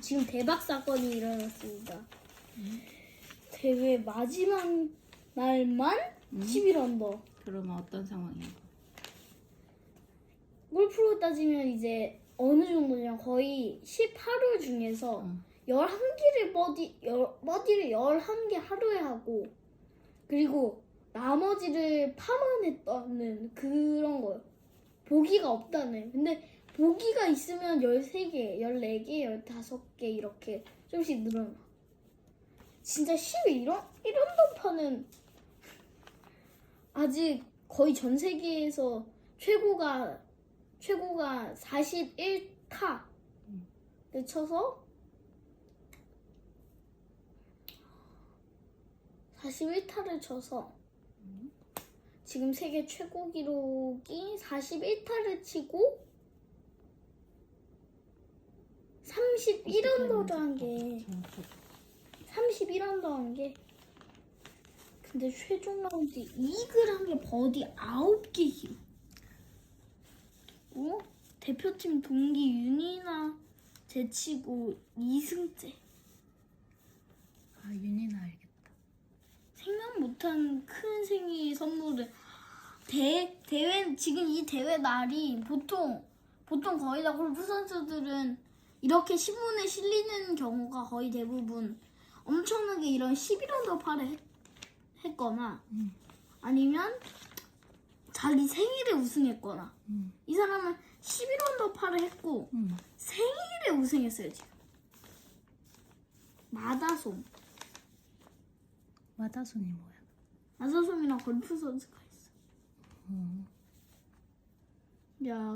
지금 대박 사건이 일어났습니다. 대회 마지막 날만 11언더. 그러면 어떤 상황이야? 골프로 따지면 이제 어느 정도냐 거의 18홀 중에서 응. 11개를 버디 열, 버디를 11개 하루에 하고 그리고 나머지를 파만 했다는 그런 거요. 보기가 없다는. 근데 보기가 있으면 13개, 14개, 15개 이렇게 조금씩 늘어나. 진짜 12 이런 이런 던파는 아직 거의 전 세계에서 최고가 최고가 41타를 쳐서 41타를 쳐서 지금 세계 최고 기록이 41타를 치고 31언더도 한 게. 31언더 한 게. 근데 최종 라운드 이글 한게 버디 9개 기록 어? 대표팀 동기 윤이나 제치고 2승째 아 윤이나 알겠다. 생각 못한 큰 생일 선물을. 대 대회 지금 이 대회 날이 보통 보통 거의 다 골프 선수들은 이렇게 신문에 실리는 경우가 거의 대부분 엄청나게 이런 11언더파를 했, 했거나 음. 아니면 자기 생일에 우승했거나 음. 이 사람은 11언더파를 했고 음. 생일에 우승했어요 지금 마다솜 마다손이 뭐야? 마다솜이랑 골프 선수가 있어 음. 야